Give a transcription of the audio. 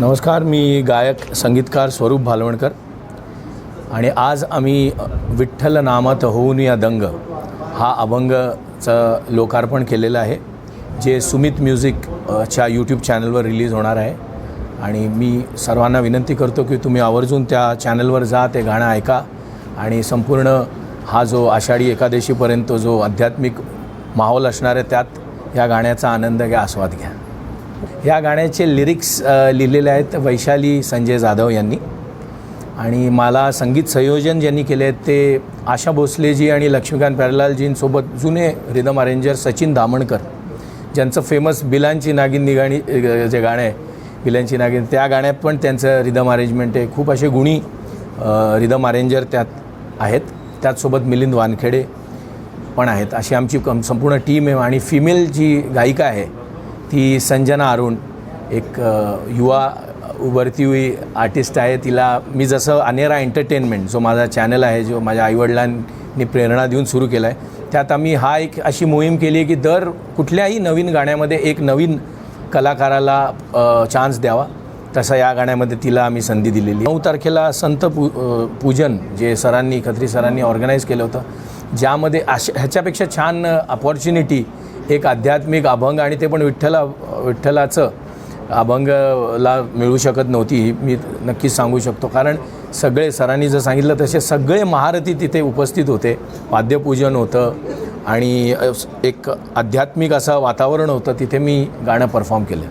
नमस्कार मी गायक संगीतकार स्वरूप भालवणकर. आणि आज आम्ही विठ्ठल नामात होऊन या दंग हा अभंगचं लोकार्पण केलेलं आहे जे सुमित म्युझिक च्या यूट्यूब चॅनलवर रिलीज होणार आहे. आणि मी सर्वांना विनंती करतो की तुम्ही आवर्जून त्या चॅनलवर जा ते गाणं ऐका. आणि संपूर्ण हा जो आषाढी एकादशीपर्यंत जो आध्यात्मिक माहोल असणार आहे त्यात या गाण्याचा आनंद घ्या आस्वाद घ्या. या गाण्याचे लिरिक्स लिहिलेले आहेत वैशाली संजय जाधव यांनी. आणि मला संगीत संयोजन ज्यांनी केले आहेत ते आशा भोसलेजी आणि लक्ष्मीकांत प्यारलालजींसोबत जुने रिदम अरेंजर सचिन दामणकर ज्यांचं फेमस बिलांची नागिन निगाणी जे गाणं आहे बिलांची नागिन त्या गाण्यात पण त्यांचं रिदम अरेंजमेंट आहे. खूप असे गुणी रिदम अरेंजर त्यात आहेत. त्याचसोबत मिलिंद वानखेडे पण आहेत. अशी आमची कम संपूर्ण टीम आहे. आणि फिमेल जी गायिका आहे ती संजना अरुण एक युवा उभरती हुई आर्टिस्ट आहे. तिला मी जसं अनेरा एंटरटेनमेंट जो माझा चॅनल आहे जो माझ्या आईवडिलांनी प्रेरणा देऊन सुरू केला आहे त्यात आम्ही हा एक अशी मोहीम केली आहे की दर कुठल्याही नवीन गाण्यामध्ये एक नवीन कलाकाराला चान्स द्यावा. तसं या गाण्यामध्ये तिला आम्ही संधी दिलेली. नऊ तारखेला संत पू पूजन जे सरांनी खत्री सरांनी ऑर्गनाईज केलं होतं ज्यामध्ये अशा ह्याच्यापेक्षा छान अपॉर्च्युनिटी एक आध्यात्मिक अभंग आणि ते पण विठ्ठला विठ्ठलाचं अभंगला मिळू शकत नव्हती ही मी नक्कीच सांगू शकतो. कारण सगळे सरांनी जर सांगितलं तसे सगळे महारथी तिथे उपस्थित होते. वाद्यपूजन होतं आणि एक आध्यात्मिक असं वातावरण होतं तिथे मी गाणं परफॉर्म केलं.